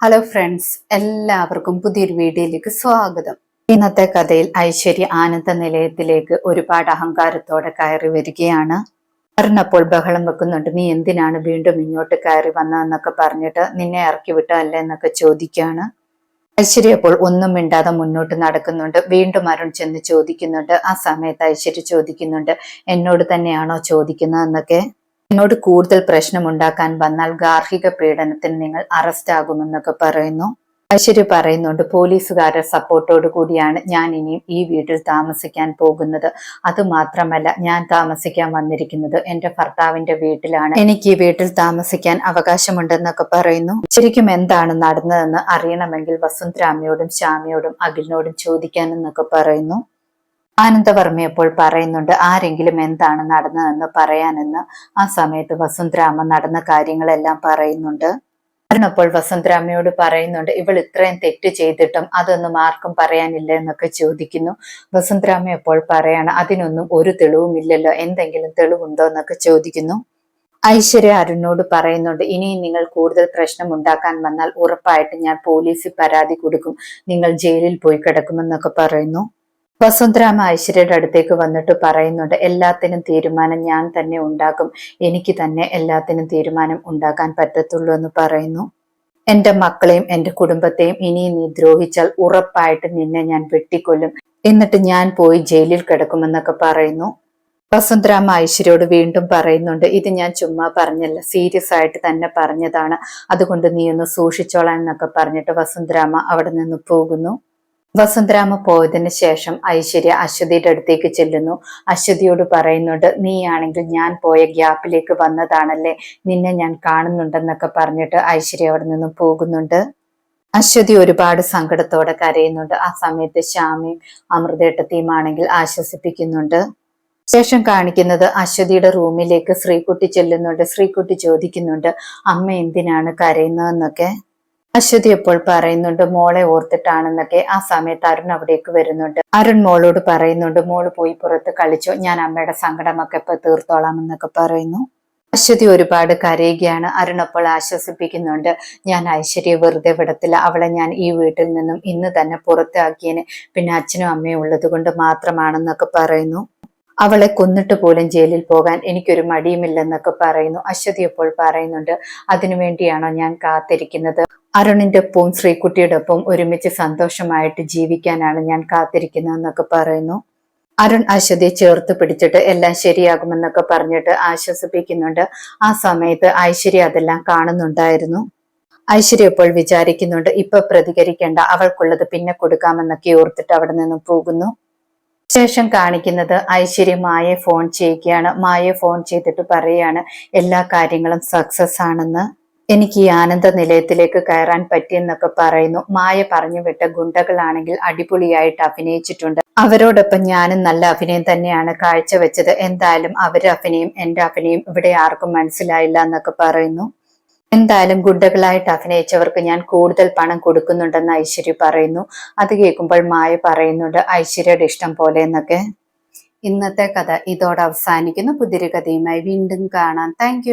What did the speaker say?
Hello friends എല്ലാവർക്കും പുതിയൊരു വീഡിയോയിലേക്ക് സ്വാഗതം. ഇന്നത്തെ കഥയിൽ ഐശ്വര്യ ആനന്ദ നിലയത്തിലേക്ക് ഒരുപാട് അഹങ്കാരത്തോടെ കയറി വരികയാണ്. പറഞ്ഞപ്പോൾ ബഹളം വെക്കുന്നുണ്ട്. നീ എന്തിനാണ് വീണ്ടും ഇങ്ങോട്ട് കയറി വന്നതെന്നൊക്കെ പറഞ്ഞിട്ട് നിന്നെ ഇറക്കി വിട്ടല്ലേ എന്നൊക്കെ ചോദിക്കുകയാണ്. ഐശ്വര്യ അപ്പോൾ ഒന്നും മിണ്ടാതെ മുന്നോട്ട് നടക്കുന്നുണ്ട്. വീണ്ടും അരുൺ ചെന്ന് ചോദിക്കുന്നുണ്ട്. ആ സമയത്ത് ഐശ്വര്യ ചോദിക്കുന്നുണ്ട്. എന്നോട് തന്നെയാണോ ചോദിക്കുന്നതെന്നൊക്കെ? എന്നോട് കൂടുതൽ പ്രശ്നമുണ്ടാക്കാൻ വന്നാൽ ഗാർഹിക പീഡനത്തിന് നിങ്ങൾ അറസ്റ്റ് ആകുമെന്നൊക്കെ പറയുന്നു. ഐശ്വര്യ പറയുന്നുണ്ട് പോലീസുകാരുടെ സപ്പോർട്ടോട് കൂടിയാണ് ഞാൻ ഇനിയും ഈ വീട്ടിൽ താമസിക്കാൻ പോകുന്നത്. അത് മാത്രമല്ല ഞാൻ താമസിക്കാൻ വന്നിരിക്കുന്നത് എന്റെ ഭർത്താവിന്റെ വീട്ടിലാണ്. എനിക്ക് ഈ വീട്ടിൽ താമസിക്കാൻ അവകാശമുണ്ടെന്നൊക്കെ പറയുന്നു. ശരിക്കും എന്താണ് നടന്നതെന്ന് അറിയണമെങ്കിൽ വസുന്ധരാമയോടും ശ്യാമയോടും അഖിലിനോടും ചോദിക്കാനെന്നൊക്കെ പറയുന്നു. ആനന്ദവർമ്മ അപ്പോൾ പറയുന്നുണ്ട്? ആരെങ്കിലും എന്താണ് നടന്നതെന്ന് പറയാനെന്ന് ആ സമയത്ത് വസുന്ധരാമ നടന്ന കാര്യങ്ങളെല്ലാം പറയുന്നുണ്ട്. അപ്പോൾ വസുന്ധരാമയോട് പറയുന്നുണ്ട് ഇവൾ ഇത്രയും തെറ്റ് ചെയ്തിട്ടും അതൊന്നും ആർക്കും പറയാനില്ല എന്നൊക്കെ ചോദിക്കുന്നു. വസുന്ധരാമ അപ്പോൾ പറയാണ് അതിനൊന്നും ഒരു തെളിവുമില്ലല്ലോ എന്തെങ്കിലും തെളിവുണ്ടോ എന്നൊക്കെ ചോദിക്കുന്നു. ഐശ്വര്യ അരുണിനോട് പറയുന്നുണ്ട് ഇനിയും നിങ്ങൾ കൂടുതൽ പ്രശ്നം ഉണ്ടാക്കാൻ വന്നാൽ ഉറപ്പായിട്ട് ഞാൻ പോലീസിൽ പരാതി കൊടുക്കും. നിങ്ങൾ ജയിലിൽ പോയി കിടക്കുമെന്നൊക്കെ പറയുന്നു. വസുന്ധരാമ ഐശ്വര്യയുടെ അടുത്തേക്ക് വന്നിട്ട് പറയുന്നുണ്ട് എല്ലാത്തിനും തീരുമാനം ഞാൻ തന്നെ ഉണ്ടാക്കും. എനിക്ക് തന്നെ എല്ലാത്തിനും തീരുമാനം ഉണ്ടാക്കാൻ പറ്റത്തുള്ളൂ എന്ന് പറയുന്നു. എന്റെ മക്കളെയും എന്റെ കുടുംബത്തെയും ഇനി നീ ദ്രോഹിച്ചാൽ ഉറപ്പായിട്ട് നിന്നെ ഞാൻ വെട്ടിക്കൊല്ലും. എന്നിട്ട് ഞാൻ പോയി ജയിലിൽ കിടക്കുമെന്നൊക്കെ പറയുന്നു. വസുന്ധരാമ ഐശ്വര്യോട് വീണ്ടും പറയുന്നുണ്ട് ഇത് ഞാൻ ചുമ്മാ പറഞ്ഞല്ല സീരിയസ് ആയിട്ട് തന്നെ പറഞ്ഞതാണ്. അതുകൊണ്ട് നീ ഒന്ന് സൂക്ഷിച്ചോളാം എന്നൊക്കെ പറഞ്ഞിട്ട് വസുന്ധരാമ അവിടെ നിന്ന് പോകുന്നു. വസുന്ധരാമ പോയതിന് ശേഷം ഐശ്വര്യ അശ്വതിയുടെ അടുത്തേക്ക് ചെല്ലുന്നു. അശ്വതിയോട് പറയുന്നുണ്ട് നീയാണെങ്കിൽ ഞാൻ പോയ ഗ്യാപ്പിലേക്ക് വന്നതാണല്ലേ? നിന്നെ ഞാൻ കാണുന്നുണ്ടെന്നൊക്കെ പറഞ്ഞിട്ട് ഐശ്വര്യ അവിടെ നിന്നും പോകുന്നുണ്ട്. അശ്വതി ഒരുപാട് സങ്കടത്തോടെ കരയുന്നുണ്ട്. ആ സമയത്ത് ശ്യാമയും അമൃതേട്ടത്തെയും ആണെങ്കിൽ ആശ്വസിപ്പിക്കുന്നുണ്ട്. ശേഷം കാണിക്കുന്നത് അശ്വതിയുടെ റൂമിലേക്ക് ശ്രീകുട്ടി ചെല്ലുന്നുണ്ട്. ശ്രീകുട്ടി ചോദിക്കുന്നുണ്ട് അമ്മ എന്തിനാണ് കരയുന്നതെന്നൊക്കെ? അശ്വതി എപ്പോൾ പറയുന്നുണ്ട്? മോളെ ഓർത്തിട്ടാണെന്നൊക്കെ ആ സമയത്ത് അരുൺ അവിടേക്ക് വരുന്നുണ്ട്. അരുൺ മോളോട് പറയുന്നുണ്ട് മോൾ പോയി പുറത്ത് കളിച്ചോ. ഞാൻ അമ്മയുടെ സങ്കടമൊക്കെ ഇപ്പൊ തീർത്തോളാം എന്നൊക്കെ പറയുന്നു. അശ്വതി ഒരുപാട് കരയുകയാണ്. അരുൺ അപ്പോൾ ആശ്വസിപ്പിക്കുന്നുണ്ട് ഞാൻ ഐശ്വര്യ വെറുതെ വിടത്തില്ല. അവളെ ഞാൻ ഈ വീട്ടിൽ നിന്നും ഇന്ന് തന്നെ പുറത്താക്കിയതിന് പിന്നെ അച്ഛനും അമ്മയും ഉള്ളത് കൊണ്ട് മാത്രമാണെന്നൊക്കെ പറയുന്നു. അവളെ കൊന്നിട്ട് പോലും ജയിലിൽ പോകാൻ എനിക്കൊരു മടിയുമില്ലെന്നൊക്കെ പറയുന്നു. അശ്വതി അപ്പോൾ പറയുന്നുണ്ട് അതിനുവേണ്ടിയാണോ ഞാൻ കാത്തിരിക്കുന്നത്? അരുണിന്റെ ഒപ്പവും ശ്രീകുട്ടിയുടെ ഒപ്പം ഒരുമിച്ച് സന്തോഷമായിട്ട് ജീവിക്കാനാണ് ഞാൻ കാത്തിരിക്കുന്നതെന്നൊക്കെ പറയുന്നു. അരുൺ അശ്വതിയെ ചേർത്ത് പിടിച്ചിട്ട് എല്ലാം ശരിയാകുമെന്നൊക്കെ പറഞ്ഞിട്ട് ആശ്വസിപ്പിക്കുന്നുണ്ട്. ആ സമയത്ത് ഐശ്വര്യ അതെല്ലാം കാണുന്നുണ്ടായിരുന്നു. ഐശ്വര്യ ഇപ്പോൾ വിചാരിക്കുന്നുണ്ട് ഇപ്പൊ പ്രതികരിക്കേണ്ട അവൾക്കുള്ളത് പിന്നെ കൊടുക്കാമെന്നൊക്കെ ഓർത്തിട്ട് അവിടെ നിന്നും പോകുന്നു. ശേഷം കാണിക്കുന്നത് ഐശ്വര്യ മായെ ഫോൺ ചെയ്യുകയാണ്. മായെ ഫോൺ ചെയ്തിട്ട് പറയുകയാണ് എല്ലാ കാര്യങ്ങളും സക്സസ് ആണെന്ന്. എനിക്ക് ഈ ആനന്ദ നിലയത്തിലേക്ക് കയറാൻ പറ്റിയെന്നൊക്കെ പറയുന്നു. മായ പറഞ്ഞു വിട്ട ഗുണ്ടകളാണെങ്കിൽ അടിപൊളിയായിട്ട് അഭിനയിച്ചിട്ടുണ്ട്. അവരോടൊപ്പം ഞാനും നല്ല അഭിനയം തന്നെയാണ് കാഴ്ചവെച്ചത്. എന്തായാലും അവരുടെ അഭിനയം എന്റെ അഭിനയം ഇവിടെ ആർക്കും മനസ്സിലായില്ല എന്നൊക്കെ പറയുന്നു. എന്തായാലും ഗുണ്ടകളായിട്ട് അഭിനയിച്ചവർക്ക് ഞാൻ കൂടുതൽ പണം കൊടുക്കുന്നുണ്ടെന്ന് ഐശ്വര്യ പറയുന്നു. അത് കേൾക്കുമ്പോൾ മായ പറയുന്നുണ്ട് ഐശ്വര്യയുടെ ഇഷ്ടം പോലെ എന്നൊക്കെ. ഇന്നത്തെ കഥ ഇതോടെ അവസാനിക്കുന്നു. പുതിരി കഥയുമായി വീണ്ടും കാണാം. താങ്ക്